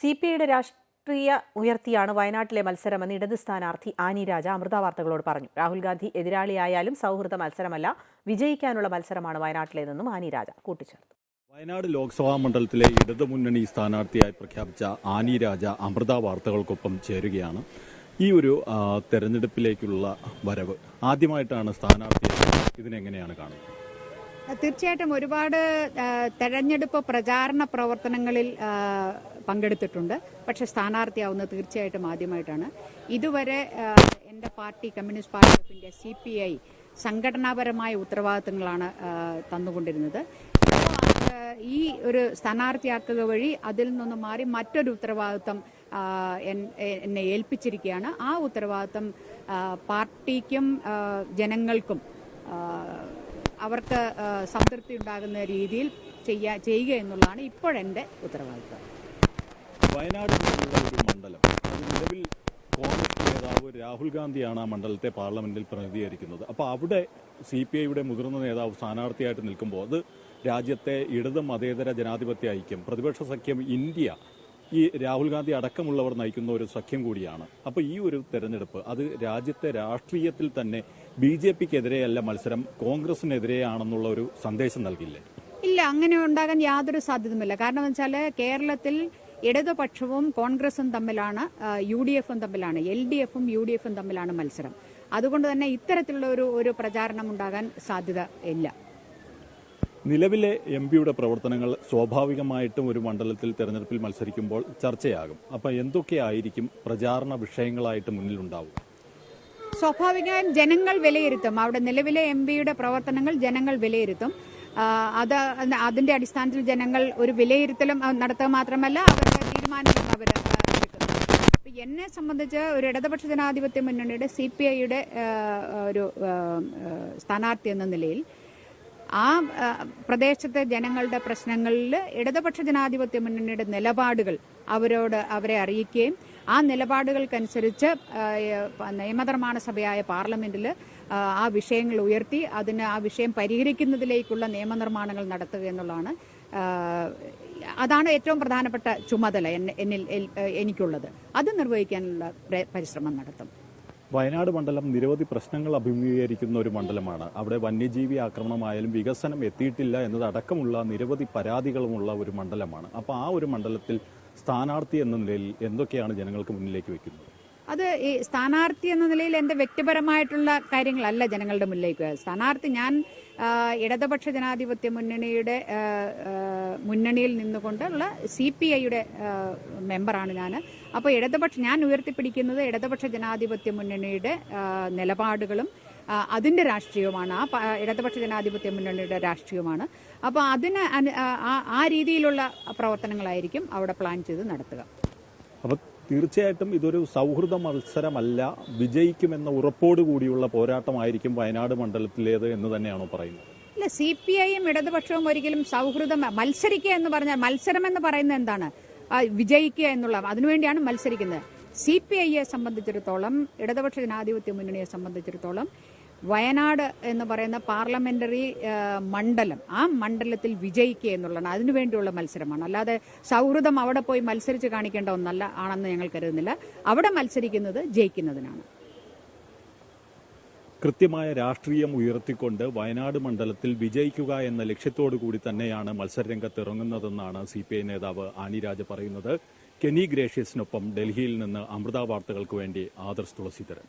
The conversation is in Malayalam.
സി പി ഐയുടെ രാഷ്ട്രീയ ഉയർത്തിയാണ് വയനാട്ടിലെ മത്സരമെന്ന് ഇടത് സ്ഥാനാർത്ഥി ആനി രാജ അമൃത വാർത്തകളോട് പറഞ്ഞു. രാഹുൽ ഗാന്ധി എതിരാളിയായാലും സൗഹൃദ മത്സരമല്ല വിജയിക്കാനുള്ള മത്സരമാണ് വയനാട്ടിലേതെന്നും ആനി രാജ കൂട്ടിച്ചേർത്തു. വയനാട് ലോക്സഭാ മണ്ഡലത്തിലെ ഇടതു മുന്നണി സ്ഥാനാർത്ഥിയായി പ്രഖ്യാപിച്ച ആനി രാജ അമൃത വാർത്തകൾക്കൊപ്പം ചേരുകയാണ്. ഈ ഒരു തെരഞ്ഞെടുപ്പിലേക്കുള്ള വരവ് ആദ്യമായിട്ടാണ് സ്ഥാനാർത്ഥി ഇതിനെങ്ങനെയാണ് കാണുന്നത്? തീർച്ചയായിട്ടും ഒരുപാട് തെരഞ്ഞെടുപ്പ് പ്രചാരണ പ്രവർത്തനങ്ങളിൽ പങ്കെടുത്തിട്ടുണ്ട്. പക്ഷെ സ്ഥാനാർത്ഥിയാവുന്നത് തീർച്ചയായിട്ടും ആദ്യമായിട്ടാണ്. ഇതുവരെ എന്റെ party communist party of India C P I സംഘടനാപരമായ ഉത്തരവാദിത്തങ്ങളാണ് തന്നുകൊണ്ടിരുന്നത്. ഈ ഒരു സ്ഥാനാർത്ഥിയാക്കുക വഴി അതിൽ നിന്ന് മാറി മറ്റൊരു ഉത്തരവാദിത്തം എന്നെ ഏൽപ്പിച്ചിരിക്കുകയാണ്. ആ ഉത്തരവാദിത്തം പാർട്ടിക്കും ജനങ്ങൾക്കും അവർക്ക് സംതൃപ്തി ഉണ്ടാകുന്ന രീതിയിൽ ചെയ്യാ ചെയ്യുക എന്നുള്ളതാണ് ഇപ്പോഴെന്റെ ഉത്തരവാദിത്വം വയനാട് ഒരു മണ്ഡലം. നിലവിൽ കോൺഗ്രസ് നേതാവ് രാഹുൽ ഗാന്ധിയാണ് ആ മണ്ഡലത്തെ പാർലമെന്റിൽ പ്രതിനിധീകരിക്കുന്നത്. അപ്പോൾ അവിടെ സി പി ഐയുടെ മുതിർന്ന നേതാവ് സ്ഥാനാർത്ഥിയായിട്ട് നിൽക്കുമ്പോൾ അത് രാജ്യത്തെ ഇടത് മതേതര ജനാധിപത്യ ഐക്യം പ്രതിപക്ഷ സഖ്യം ഇന്ത്യ ഈ രാഹുൽ ഗാന്ധി അടക്കമുള്ളവർ നയിക്കുന്ന ഒരു സഖ്യം കൂടിയാണ്. അപ്പോൾ ഈ ഒരു തെരഞ്ഞെടുപ്പ് അത് രാജ്യത്തെ രാഷ്ട്രീയത്തിൽ തന്നെ ബി ജെ പിക്കെതിരെയല്ല മത്സരം കോൺഗ്രസിനെതിരെയാണെന്നുള്ള ഒരു സന്ദേശം നൽകില്ലേ? ഇല്ല അങ്ങനെ ഉണ്ടാകാൻ യാതൊരു സാധ്യതയുമില്ല. കാരണം വെച്ചാൽ കേരളത്തിൽ ഇടതുപക്ഷവും കോൺഗ്രസും തമ്മിലാണ് യു ഡി എഫും തമ്മിലാണ് എൽ ഡി എഫും യു ഡി എഫും തമ്മിലാണ് മത്സരം. അതുകൊണ്ട് തന്നെ ഇത്തരത്തിലുള്ള ഒരു ഒരു പ്രചാരണം ഉണ്ടാകാൻ സാധ്യത ഇല്ല. നിലവിലെ എം പിയുടെ പ്രവർത്തനങ്ങൾ സ്വാഭാവികമായിട്ടും ഒരു മണ്ഡലത്തിൽ തെരഞ്ഞെടുപ്പിൽ മത്സരിക്കുമ്പോൾ ചർച്ചയാകും. അപ്പൊ എന്തൊക്കെയായിരിക്കും പ്രചാരണ വിഷയങ്ങളായിട്ട് മുന്നിലുണ്ടാവും സ്വാഭാവികമായും ജനങ്ങൾ വിലയിരുത്തും. അവിടെ നിലവിലെ എം പിയുടെ പ്രവർത്തനങ്ങൾ ജനങ്ങൾ വിലയിരുത്തും. അത് അതിന്റെ അടിസ്ഥാനത്തിൽ ജനങ്ങൾ ഒരു വിലയിരുത്തലും നടത്തുക മാത്രമല്ല അവരുടെ തീരുമാനങ്ങളും അവർ എന്നെ സംബന്ധിച്ച് ഒരു ഇടതുപക്ഷ ജനാധിപത്യ മുന്നണിയുടെ സി പി ഐയുടെ ഒരു സ്ഥാനാർത്ഥി എന്ന നിലയിൽ ആ പ്രദേശത്തെ ജനങ്ങളുടെ പ്രശ്നങ്ങളിൽ ഇടതുപക്ഷ ജനാധിപത്യ മുന്നണിയുടെ നിലപാടുകൾ അവരോട് അവരെ അറിയിക്കുകയും ആ നിലപാടുകൾക്കനുസരിച്ച് നിയമനിർമ്മാണ സഭയായ പാർലമെന്റിൽ ആ, വിഷയങ്ങൾ ഉയർത്തി അതിന് ആ വിഷയം പരിഹരിക്കുന്നതിലേക്കുള്ള നിയമനിർമ്മാണങ്ങൾ നടത്തുക എന്നുള്ളതാണ് അതാണ് ഏറ്റവും പ്രധാനപ്പെട്ട ചുമതല എന്നെ- എന്നിൽ എനിക്കുള്ളത്. അത് നിർവഹിക്കാനുള്ള പരിശ്രമം നടത്തും. വയനാട് മണ്ഡലം നിരവധി പ്രശ്നങ്ങൾ അഭിമുഖീകരിക്കുന്ന ഒരു മണ്ഡലമാണ്. അവിടെ വന്യജീവി ആക്രമണമായാലും വികസനം എത്തിയിട്ടില്ല എന്നതടക്കമുള്ള നിരവധി പരാതികളുമുള്ള ഒരു മണ്ഡലമാണ്. അപ്പോൾ ആ ഒരു മണ്ഡലത്തിൽ സ്ഥാനാർത്ഥി എന്ന നിലയിൽ എന്തൊക്കെയാണ് ജനങ്ങൾക്ക് മുന്നിലേക്ക് വെക്കുന്നത്? അത് ഈ സ്ഥാനാർത്ഥി എന്ന നിലയിൽ എന്റെ വ്യക്തിപരമായിട്ടുള്ള കാര്യങ്ങളല്ല ജനങ്ങളുടെ മുന്നിലേക്ക്. സ്ഥാനാർത്ഥി ഞാൻ ഇടതുപക്ഷ ജനാധിപത്യ മുന്നണിയുടെ മുന്നണിയിൽ നിന്നുകൊണ്ടുള്ള സി പി ഐയുടെ മെമ്പറാണ് ഞാൻ. അപ്പോൾ ഇടതുപക്ഷ ഞാൻ ഉയർത്തിപ്പിടിക്കുന്നത് ഇടതുപക്ഷ ജനാധിപത്യ മുന്നണിയുടെ നിലപാടുകളും അതിന്റെ രാഷ്ട്രീയവുമാണ്. ആ ഇടതുപക്ഷ ജനാധിപത്യ മുന്നണിയുടെ രാഷ്ട്രീയവുമാണ്. അപ്പോൾ അതിന് ആ- രീതിയിലുള്ള പ്രവർത്തനങ്ങളായിരിക്കും അവിടെ പ്ലാൻ ചെയ്ത് നടത്തുക. തീർച്ചയായിട്ടും ഇതൊരു സൗഹൃദ മത്സരമല്ല. വിജയിക്കുമെന്ന ഉറപ്പോട് കൂടിയുള്ള പോരാട്ടമായിരിക്കും വയനാട് മണ്ഡലത്തിലേത് എന്ന് തന്നെയാണോ പറയുന്നത്? അല്ല സി പി ഐയും ഇടതുപക്ഷവും ഒരിക്കലും സൗഹൃദം മത്സരിക്കുക എന്ന് പറഞ്ഞാൽ മത്സരം എന്ന് പറയുന്നത് എന്താണ്? വിജയിക്കുക എന്നുള്ള അതിനുവേണ്ടിയാണ് മത്സരിക്കുന്നത്. സി പി ഐയെ സംബന്ധിച്ചിടത്തോളം ഇടതുപക്ഷ ജനാധിപത്യ മുന്നണിയെ സംബന്ധിച്ചിടത്തോളം വയനാട് എന്ന് പറയുന്ന പാർലമെന്ററി മണ്ഡലം ആ മണ്ഡലത്തിൽ വിജയിക്കുക എന്നുള്ളതാണ്. അതിനുവേണ്ടിയുള്ള മത്സരമാണ്. അല്ലാതെ സൗഹൃദം അവിടെ പോയി മത്സരിച്ച് കാണിക്കേണ്ട ഒന്നല്ല ആണെന്ന് ഞങ്ങൾ കരുതുന്നില്ല. അവിടെ മത്സരിക്കുന്നത് ജയിക്കുന്നതിനാണ്. കൃത്യമായ രാഷ്ട്രീയം ഉയർത്തിക്കൊണ്ട് വയനാട് മണ്ഡലത്തിൽ വിജയിക്കുക എന്ന ലക്ഷ്യത്തോടു കൂടി തന്നെയാണ് മത്സരരംഗത്ത് ഇറങ്ങുന്നതെന്നാണ് സി പി ഐ നേതാവ് ആനിരാജ പറയുന്നത്. കെനി ഗ്രേഷ്യസിനൊപ്പം ഡൽഹിയിൽ നിന്ന് അമൃത വാർത്തകൾക്ക് വേണ്ടി ആദർശ് തുളസീധരൻ.